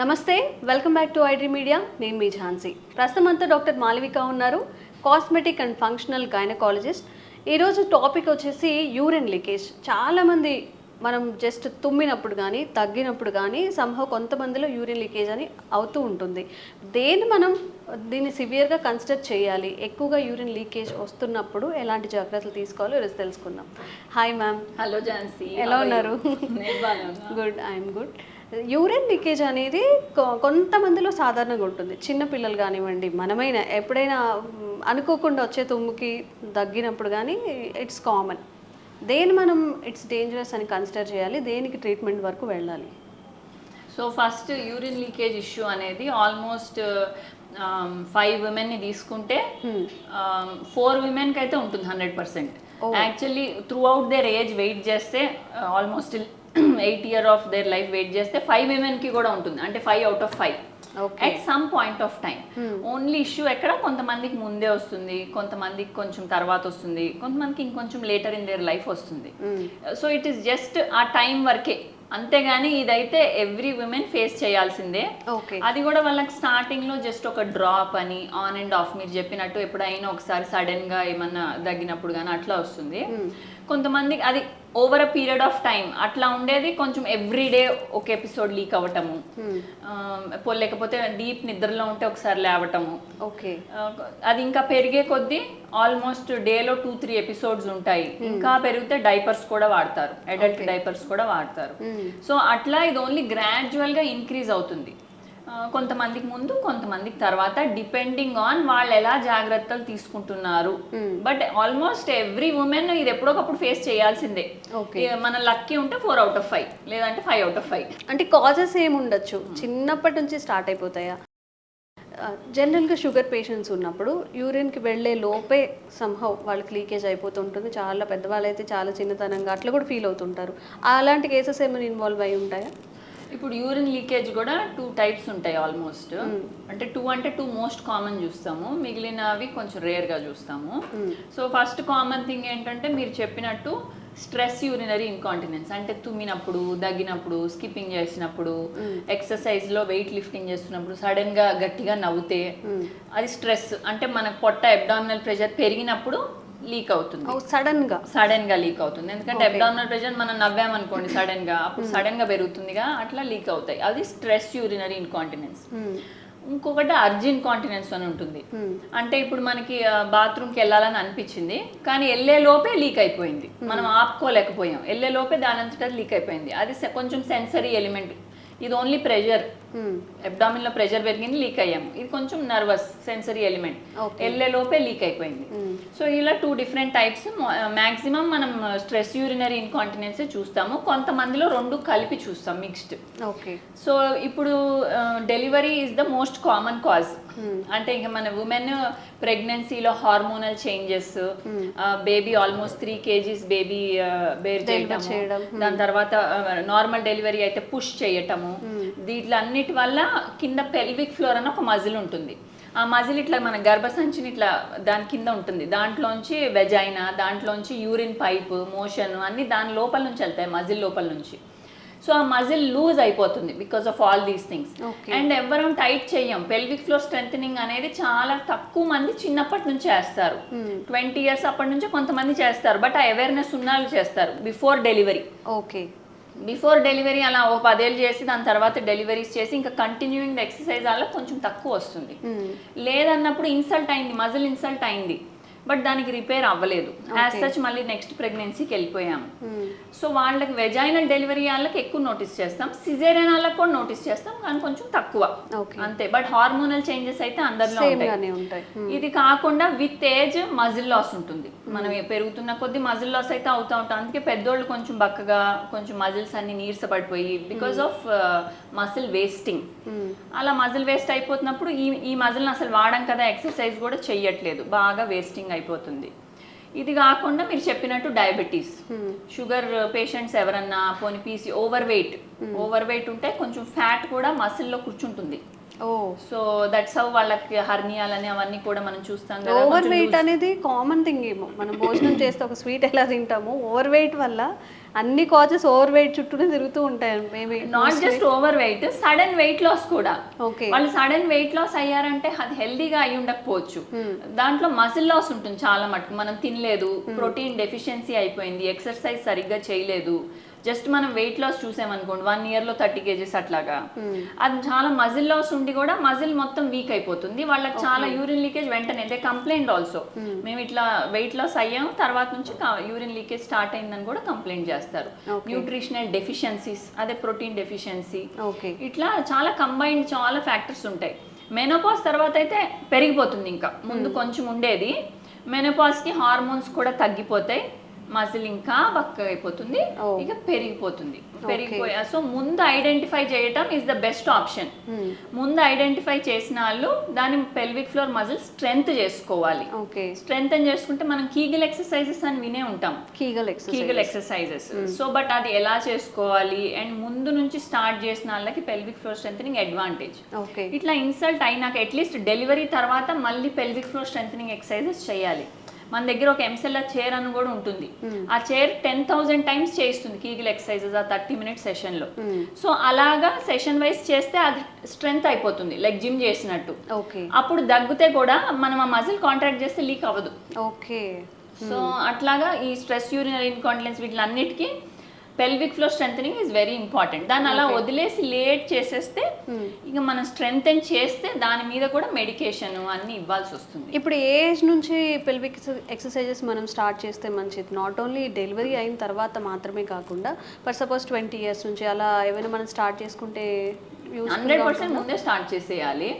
నమస్తే welcome back to iDream media నేను మీ ఝాన్సీ. ప్రస్తుతం అంతా డాక్టర్ మాలవిక ఉన్నారు కాస్మెటిక్ అండ్ ఫంక్షనల్ గైనకాలజిస్ట్ ఈరోజు టాపిక్ వచ్చేసి యూరిన్ లీకేజ్ చాలామంది మనం జస్ట్ తుమ్మినప్పుడు కానీ తగ్గినప్పుడు కానీ సంభవ కొంతమందిలో యూరిన్ లీకేజ్ అని అవుతూ ఉంటుంది. దేన్ని మనం దీన్ని సివియర్గా కన్సిడర్ చేయాలి? ఎక్కువగా యూరిన్ లీకేజ్ వస్తున్నప్పుడు ఎలాంటి జాగ్రత్తలు తీసుకోవాలో ఈరోజు తెలుసుకుందాం. Hi ma'am hello Jhansi. ఎలా ఉన్నారు? Good I'm good urine leakage అనేది కొంతమందిలో సాధారణంగా ఉంటుంది. చిన్న పిల్లలు కానివ్వండి మనమైనా ఎప్పుడైనా అనుకోకుండా వచ్చే తుమ్ముకి తగ్గినప్పుడు కానీ ఇట్స్ కామన్. దేని మనం ఇట్స్ డేంజరస్ అని కన్సిడర్ చేయాలి దేనికి ట్రీట్మెంట్ వరకు వెళ్ళాలి. So first urine leakage issue అనేది ఆల్మోస్ట్ ఫైవ్ని తీసుకుంటే ఫోర్కి అయితే ఉంటుంది hundred percent. Actually throughout their age wait చేస్తే almost eight year of their life wait చేస్తే ఫైవ్కి కూడా ఉంటుంది. అంటే five out of five okay at some point of time only issue ఎక్కడ? కొంతమందికి ముందే వస్తుంది. కొంతమందికి కొంచెం తర్వాత వస్తుంది. కొంతమందికి ఇంకొంచెం లేటర్ ఇన్ దేర్ లైఫ్ వస్తుంది. సో ఇట్ ఈస్ జస్ట్ ఆ టైం వరకే. అంతేగాని ఇదైతే ఎవ్రీ ఉమెన్ ఫేస్ చేయాల్సిందే. ఓకే అది కూడా వాళ్ళకి స్టార్టింగ్లో జస్ట్ ఒక డ్రాప్ అని ఆన్ అండ్ ఆఫ్ మీరు చెప్పినట్టు ఎప్పుడైనా ఒకసారి సడన్గా ఏమన్నా తగ్గినప్పుడు కానీ అట్లా వస్తుంది. కొంతమందికి అది over a period of time అట్లా ఉండేది కొంచెం ఎవ్రీ డే ఒక ఎపిసోడ్ లీక్ అవ్వటము. ఆ, పో- లేకపోతే డీప్ నిద్రలో ఉంటే ఒకసారి లేవటము. ఓకే ఆ, అది ఇంకా పెరిగే కొద్దీ ఆల్మోస్ట్ డేలో టూ త్రీ ఎపిసోడ్స్ ఉంటాయి. ఇంకా పెరిగితే డైపర్స్ కూడా వాడతారు. అడల్ట్ డైపర్స్ కూడా వాడతారు. సో అట్లా ఇది ఓన్లీ గ్రాడ్యువల్గా ఇంక్రీజ్ అవుతుంది. కొంతమందికి ముందు కొంతమందికి తర్వాత డిపెండింగ్ ఆన్ వాళ్ళు ఎలా జాగ్రత్తలు తీసుకుంటున్నారు. బట్ ఆల్మోస్ట్ ఎవ్రీ ఉమెన్ ఇది ఎప్పుడోకప్పుడు ఫేస్ చేయాల్సిందే. మన లక్కీ ఉంటే ఫోర్ అవుట్ ఆఫ్ ఫైవ్ లేదంటే ఫైవ్ అవుట్ ఆఫ్ ఫైవ్ అంటే కాజెస్ ఏమి ఉండొచ్చు చిన్నప్పటి నుంచి స్టార్ట్ అయిపోతాయా? జనరల్గా షుగర్ పేషెంట్స్ ఉన్నప్పుడు యూరిన్కి వెళ్ళే లోపే సంహవ్ వాళ్ళకి లీకేజ్ అయిపోతుంటుంది. చాలా పెద్దవాళ్ళు అయితే చాలా చిన్నతనంగా అట్లా కూడా ఫీల్ అవుతుంటారు. అలాంటి కేసెస్ ఏమైనా ఇన్వాల్వ్ అయి ఉంటాయా? ఇప్పుడు యూరిన్ లీకేజ్ కూడా టూ టైప్స్ ఉంటాయి ఆల్మోస్ట్ అంటే టూ అంటే టూ మోస్ట్ కామన్ చూస్తాము. మిగిలినవి కొంచెం రేర్గా చూస్తాము. సో ఫస్ట్ కామన్ థింగ్ ఏంటంటే మీరు చెప్పినట్టు స్ట్రెస్ యూరినరీ ఇన్కాంటినెన్స్ అంటే తుమ్మినప్పుడు దగ్గినప్పుడు స్కిప్పింగ్ చేసినప్పుడు ఎక్సర్సైజ్లో వెయిట్ లిఫ్టింగ్ చేస్తున్నప్పుడు సడన్గా గట్టిగా నవ్వుతే అది స్ట్రెస్ అంటే మన పొట్ట అబ్డామినల్ ప్రెషర్ పెరిగినప్పుడు లీక్ అవుతుంది. సడన్గా సడన్గా లీక్ అవుతుంది. ఎందుకంటే అబ్డామినల్ ప్రెషర్ మనం నవ్వామనుకోండి సడన్గా అప్పుడు సడన్గా పెరుగుతుందిగా అట్లా లీక్ అవుతాయి. అది స్ట్రెస్ యూరినరీ ఇన్కాంటినెన్స్ ఇంకొకటి అర్జిన్ కాంటినెన్స్ అని ఉంటుంది. అంటే ఇప్పుడు మనకి బాత్రూమ్కి వెళ్ళాలని అనిపించింది కానీ వెళ్ళే లోపే లీక్ అయిపోయింది. మనం ఆపుకోలేకపోయాం. వెళ్ళే లోపే దాని అంతటా లీక్ అయిపోయింది. అది కొంచెం సెన్సరీ ఎలిమెంట్ ఇది ఓన్లీ ప్రెషర్ అబ్డామిన్లో ప్రెషర్ పెరిగింది లీక్ అయ్యాము ఇది కొంచెం నర్వస్ సెన్సరీ ఎలిమెంట్. వెళ్ళే లోపే లీక్ అయిపోయింది. సో ఇలా టూ డిఫరెంట్ టైప్స్ మాక్సిమం మనం స్ట్రెస్ యూరినరీ ఇన్కాంటినెన్స్ చూస్తాము. కొంతమందిలో రెండు కలిపి చూస్తాం మిక్స్డ్ ఓకే సో ఇప్పుడు delivery is the most common cause అంటే ఇంకా మన ఉమెన్ ప్రెగ్నెన్సీలో hormonal changes baby almost three kgs baby bear చేయడం. చేయడం. దాని తర్వాత నార్మల్ డెలివరీ అయితే పుష్ చేయటము. దీంట్లో అన్నిటి వల్ల కింద పెల్విక్ ఫ్లోర్ అని ఒక మజిల్ ఉంటుంది. ఆ మజిల్ ఇట్లా మన గర్భసంచిని ఇట్లా దాని కింద ఉంటుంది. దాంట్లోంచి వెజైనా దాంట్లోంచి యూరిన్ పైప్ మోషన్ అన్ని దాని లోపల నుంచి వెళ్తాయి మజిల్ లోపల నుంచి. సో ఆ మజిల్ లూజ్ అయిపోతుంది because of all these things. And ఎవరం టైట్ చెయ్యం. పెల్విక్ ఫ్లోర్ స్ట్రెంగ్ అనేది చాలా తక్కువ మంది చిన్నప్పటి నుంచి చేస్తారు. ట్వంటీ ఇయర్స్ అప్పటి నుంచి కొంతమంది చేస్తారు. బట్ ఆ అవేర్నెస్ ఉన్నాళ్ళు చేస్తారు before delivery okay before delivery అలా ఓ పదేళ్ళు చేసి దాని తర్వాత డెలివరీస్ చేసి ఇంకా కంటిన్యూయింగ్ ఎక్సర్సైజ్ వల్ల కొంచెం తక్కువ వస్తుంది. లేదన్నప్పుడు ఇన్సల్ట్ అయింది మజిల్ ఇన్సల్ట్ అయింది. బట్ దానికి రిపేర్ అవ్వలేదు. యాజ్ సచ్ మళ్ళీ నెక్స్ట్ ప్రెగ్నెన్సీకి వెళ్ళిపోయాము సో వాళ్ళకి వెజైనల్ డెలివరీ వాళ్ళకి ఎక్కువ నోటీస్ చేస్తాం. సిజేరియన్ వాళ్ళకి కూడా నోటీస్ చేస్తాం కానీ కొంచెం తక్కువ. అంతే. బట్ హార్మోనల్ చేంజెస్ అయితే అందరిలో ఉంటాయి. ఉంటాయి. ఇది కాకుండా విత్ ఏజ్ మజిల్ లాస్ ఉంటుంది. మనం పెరుగుతున్న కొద్ది మజిల్ లాస్ అయితే అవుతా ఉంటాం. అందుకే పెద్దోళ్ళు కొంచెం బక్కగా కొంచెం మజిల్స్ అన్ని నీరసపడిపోయి బికాస్ ఆఫ్ మసిల్ వేస్టింగ్ అలా మజిల్ వేస్ట్ అయిపోతున్నప్పుడు ఈ ఈ మజిల్ని అసలు వాడం కదా ఎక్సర్సైజ్ కూడా చెయ్యట్లేదు. బాగా వేస్టింగ్ అయిపోతుంది. ఇది కాకుండా మీరు చెప్పినట్టు డయాబెటీస్. షుగర్ పేషెంట్స్ ఎవరన్నా పోని PC over weight. Over weight ఉంటే కొంచెం ఫ్యాట్ కూడా మసిల్లో కూర్చుంటుంది. సో దట్స్ హౌ వాళ్ళకి హర్నియాలని అవన్నీ కూడా మనం చూస్తాం కదా ఓవర్ వెయిట్ అనేది కామన్ థింగ్ ఏమో. మనం భోజనం చేస్తే ఒక స్వీట్ ఎలా తింటామో ఓవర్ వెయిట్ వల్ల అన్ని కాజెస్ ఓవర్ వెయిట్ చుట్టూనే తిరుగుతూ ఉంటాయి. Maybe not just overweight sudden weight loss కూడా. ఓకే వాళ్ళు సడన్ వెయిట్ లాస్ అయ్యారంటే అది హెల్దీగా అయి ఉండకపోవచ్చు. దాంట్లో మసిల్ లాస్ ఉంటుంది చాలా మటుకు. మనం తినలేదు ప్రోటీన్ డెఫిషియన్సీ అయిపోయింది ఎక్సర్సైజ్ సరిగ్గా చేయలేదు. జస్ట్ మనం వెయిట్ లాస్ చూసామనుకోండి వన్ ఇయర్లో థర్టీ కేజెస్ అట్లాగా. అది చాలా మజిల్ లాస్ ఉండి కూడా మజిల్ మొత్తం వీక్ అయిపోతుంది. వాళ్ళకి చాలా యూరిన్ లీకేజ్ వెంటనే దే కంప్లైంట్ ఆల్సో మేము ఇట్లా వెయిట్ లాస్ అయ్యాం తర్వాత నుంచి యూరిన్ లీకేజ్ స్టార్ట్ అయిందని కూడా కంప్లైంట్ చేస్తారు. న్యూట్రిషనల్ డెఫిషియన్సీస్ అదే ప్రోటీన్ డెఫిషియన్సీ ఇట్లా చాలా కంబైన్డ్ చాలా ఫ్యాక్టర్స్ ఉంటాయి. మెనోపాస్ తర్వాత అయితే పెరిగిపోతుంది ఇంకా. ముందు కొంచెం ఉండేది. మెనోపాస్కి హార్మోన్స్ కూడా తగ్గిపోతాయి. మజిల్ ఇంకా బక్క అయిపోతుంది. ఇక పెరిగిపోతుంది. పెరిగిపోయా సో ముందు ఐడెంటిఫై చేయటం ఇస్ ద బెస్ట్ ఆప్షన్ ముందు ఐడెంటిఫై చేసిన వాళ్ళు దాని పెల్విక్ ఫ్లోర్ మజిల్ స్ట్రెంగ్త్ చేసుకోవాలి. స్ట్రెంగ్త్ చేసుకుంటే మనం కీగిల్ ఎక్సర్సైజెస్ అని వినే ఉంటాం. Kegel Kegel exercises so but అది ఎలా చేసుకోవాలి? అండ్ ముందు నుంచి స్టార్ట్ చేసిన వాళ్ళకి పెల్విక్ ఫ్లోర్ స్ట్రెంథనింగ్ అడ్వాంటేజ్ ఇట్లా ఇన్సల్ట్ అయినాక అట్లీస్ట్ డెలివరీ తర్వాత మళ్ళీ పెల్విక్ ఫ్లోర్ స్ట్రెంథనింగ్ ఎక్సర్సైజెస్ చేయాలి. మన దగ్గర ఒక ఎంసెల్ఆర్ చైర్ అని కూడా ఉంటుంది. ఆ చైర్ టెన్ థౌసండ్ టైమ్స్ చేయిస్తుంది కీగిల్ ఎక్సర్సైజెస్ ఆ థర్టీ మినిట్స్ సెషన్లో సో అలాగా సెషన్ వైజ్ చేస్తే అది స్ట్రెంగ్త్ అయిపోతుంది లైక్ జిమ్ చేసినట్టు. ఓకే అప్పుడు దగ్గితే కూడా మనం ఆ మజిల్ కాంట్రాక్ట్ చేస్తే లీక్ అవ్వదు. ఓకే సో అట్లాగా ఈ stress urinary incontinence వీటిలన్నిటికీ pelvic floor strengthening is very important దాన్ని అలా వదిలేసి లేట్ చేసేస్తే ఇక మనం స్ట్రెంగ్తెన్ చేస్తే దాని మీద కూడా మెడికేషన్ అన్ని ఇవ్వాల్సి వస్తుంది. ఇప్పుడు ఏ ఏజ్ నుంచి పెల్విక్ ఎక్సర్సైజెస్ మనం స్టార్ట్ చేస్తే మంచిది? నాట్ ఓన్లీ డెలివరీ అయిన తర్వాత మాత్రమే కాకుండా ఫర్ సపోజ్ ట్వంటీ ఇయర్స్ నుంచి అలా ఏమైనా మనం స్టార్ట్ చేసుకుంటే హండ్రెడ్ పర్సెంట్ ముందే స్టార్ట్ చేసేయాలి.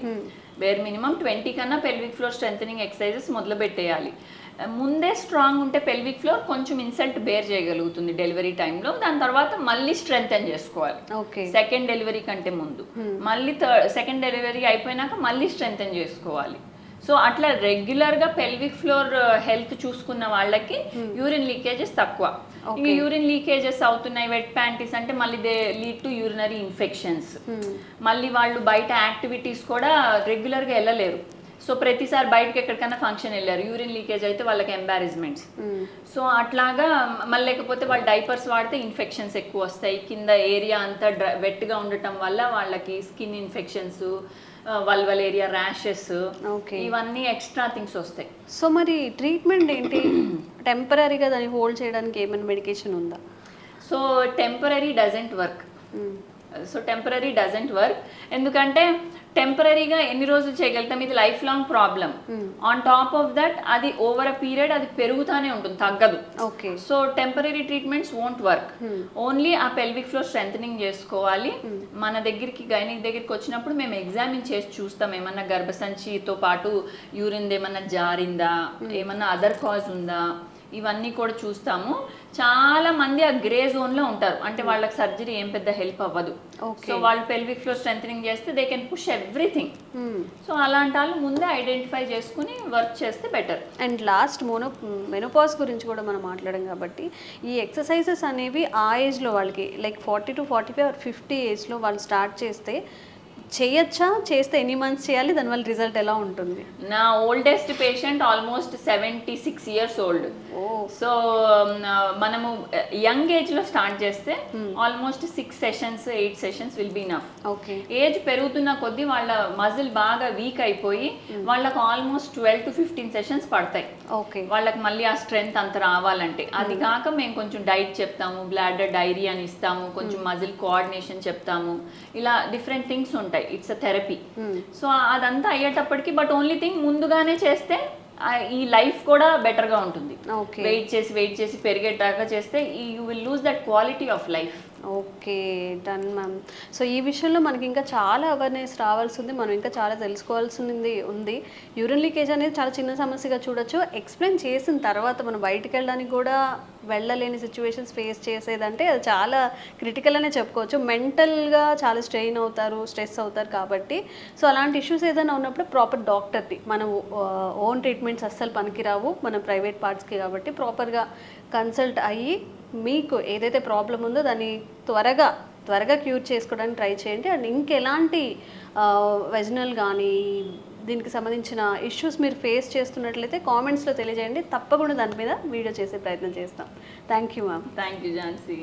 వేర్ మినిమం ట్వంటీ కన్నా పెల్విక్ ఫ్లోర్ స్ట్రెంథనింగ్ ఎక్సర్సైజెస్ మొదలు పెట్టేయాలి ముందే స్ట్రాంగ్ ఉంటే పెల్విక్ ఫ్లోర్ కొంచెం ఇన్సల్ట్ బేర్ చేయగలుగుతుంది డెలివరీ టైంలో దాని తర్వాత మళ్ళీ స్ట్రెంగ్తెన్ చేసుకోవాలి. ఓకే. సెకండ్ డెలివరీ కంటే ముందు. మళ్ళీ థర్డ్ సెకండ్ డెలివరీ అయిపోయినాక మళ్ళీ స్ట్రెంగ్తెన్ చేసుకోవాలి. సో అట్లా రెగ్యులర్గా పెల్విక్ ఫ్లోర్ హెల్త్ చూసుకున్న వాళ్ళకి యూరిన్ లీకేజెస్ తక్కువ. ఇంకా యూరిన్ లీకేజెస్ అవుతున్నాయి వెట్ ప్యాంటీస్ అంటే మళ్ళీ they lead to urinary infections మళ్ళీ వాళ్ళు బయట యాక్టివిటీస్ కూడా రెగ్యులర్గా వెళ్ళలేరు. సో ప్రతిసారి బయటకి ఎక్కడికైనా ఫంక్షన్ వెళ్ళారు. యూరిన్ లీకేజ్ అయితే వాళ్ళకి ఎంబారెస్మెంట్స్ సో అట్లాగా మళ్ళీ లేకపోతే వాళ్ళు డైపర్స్ వాడితే ఇన్ఫెక్షన్స్ ఎక్కువ వస్తాయి. కింద ఏరియా అంతా డ్రై వెట్గా ఉండటం వల్ల వాళ్ళకి skin infections vulval area rashes okay ఇవన్నీ ఎక్స్ట్రా థింగ్స్ వస్తాయి. సో మరి ట్రీట్మెంట్ ఏంటి? టెంపరీగా దాన్ని హోల్డ్ చేయడానికి ఏమైనా మెడికేషన్ ఉందా? So temporary doesn't work so temporary doesn't work. ఎందుకంటే టెంపరీగా ఎన్ని రోజులు చేయగలుగుతాం? ఇది life long problem. On top of that అది ఓవర్ అ పీరియడ్ అది పెరుగుతూనే ఉంటుంది తగ్గదు. Okay so temporary treatments won't work only ఆ పెల్విక్ ఫ్లోర్ స్ట్రెంథనింగ్ చేసుకోవాలి. మన దగ్గరికి గైనిక్ దగ్గరికి వచ్చినప్పుడు మేము ఎగ్జామిన్ చేసి చూస్తాం. ఏమన్నా గర్భసంచితో పాటు యూరిన్ ఏమన్నా జారిందా? ఏమన్నా అదర్ కాజ్ ఉందా? ఇవన్నీ కూడా చూస్తాము. చాలా మంది ఆ గ్రే జోన్లో ఉంటారు. అంటే వాళ్ళకి సర్జరీ ఏం పెద్ద హెల్ప్ అవ్వదు. సో వాళ్ళు పెల్విక్ ఫ్లోర్ స్ట్రెంథనింగ్ చేస్తే they can push everything so అలాంటి వాళ్ళు ముందే ఐడెంటిఫై చేసుకుని వర్క్ చేస్తే better and last mono menopause గురించి కూడా మనం మాట్లాడాం కాబట్టి ఈ ఎక్సర్సైజెస్ అనేవి ఆ ఏజ్లో వాళ్ళకి like forty to forty five or fifty ఏజ్లో వాళ్ళు స్టార్ట్ చేస్తే చేయొచ్చా? చేస్తే ఎన్ని మంత్స్ చేయాలి? దానివల్ల రిజల్ట్ ఎలా ఉంటుంది? నా oldest patient almost seventy six years old so మనము యంగ్ ఏజ్లో స్టార్ట్ చేస్తే almost six sessions eight sessions will be enough okay. Age పెరుగుతున్న కొద్దీ వాళ్ళ మజిల్ బాగా వీక్ అయిపోయి వాళ్ళకు almost twelve to fifteen sessions పడతాయి. ఓకే. వాళ్ళకి మళ్ళీ ఆ స్ట్రెంగ్త్ అంత రావాలంటే. అది కాక మేము కొంచెం డైట్ చెప్తాము బ్లాడర్ డైరీ అని ఇస్తాము కొంచెం మజిల్ కోఆర్డినేషన్ చెప్తాము. ఇలా డిఫరెంట్ థింగ్స్ ఉంటాయి. ఇట్స్ అ థెరపీ సో అదంతా అయ్యేటప్పటికి బట్ ఓన్లీ థింగ్ ముందుగానే చేస్తే ఈ లైఫ్ కూడా better గా ఉంటుంది. వెయిట్ చేసి వెయిట్ చేసి పెరిగేటాక చేస్తే you will lose that quality of life okay done ma'am. So ఈ విషయంలో మనకి ఇంకా చాలా అవేర్నెస్ రావాల్సి ఉంది మనం ఇంకా చాలా తెలుసుకోవాల్సింది ఉంది. యూరిన్ లీకేజ్ అనేది చాలా చిన్న సమస్యగా చూడొచ్చు. ఎక్స్ప్లెయిన్ చేసిన తర్వాత మనం బయటికి వెళ్ళడానికి కూడా వెళ్ళలేని సిచ్యువేషన్స్ ఫేస్ చేసేదంటే అది చాలా క్రిటికల్ అనే చెప్పుకోవచ్చు. మెంటల్గా చాలా స్ట్రెయిన్ అవుతారు స్ట్రెస్ అవుతారు కాబట్టి. సో అలాంటి ఇష్యూస్ ఏదైనా ఉన్నప్పుడు ప్రాపర్ డాక్టర్ది మనం ఓన్ ట్రీట్మెంట్స్ అస్సలు పనికిరావు. మన ప్రైవేట్ పార్ట్స్కి కాబట్టి ప్రాపర్గా కన్సల్ట్ అయ్యి మీకు ఏదైతే ప్రాబ్లం ఉందో దాన్ని త్వరగా త్వరగా క్యూర్ చేసుకోవడానికి ట్రై చేయండి. అండ్ ఇంకెలాంటి వెజినల్ కానీ దీనికి సంబంధించిన ఇష్యూస్ మీరు ఫేస్ చేస్తున్నట్లయితే కామెంట్స్లో తెలియజేయండి. తప్పకుండా దాని మీద వీడియో చేసే ప్రయత్నం చేస్తాం. Thank you ma'am thank you Jhansi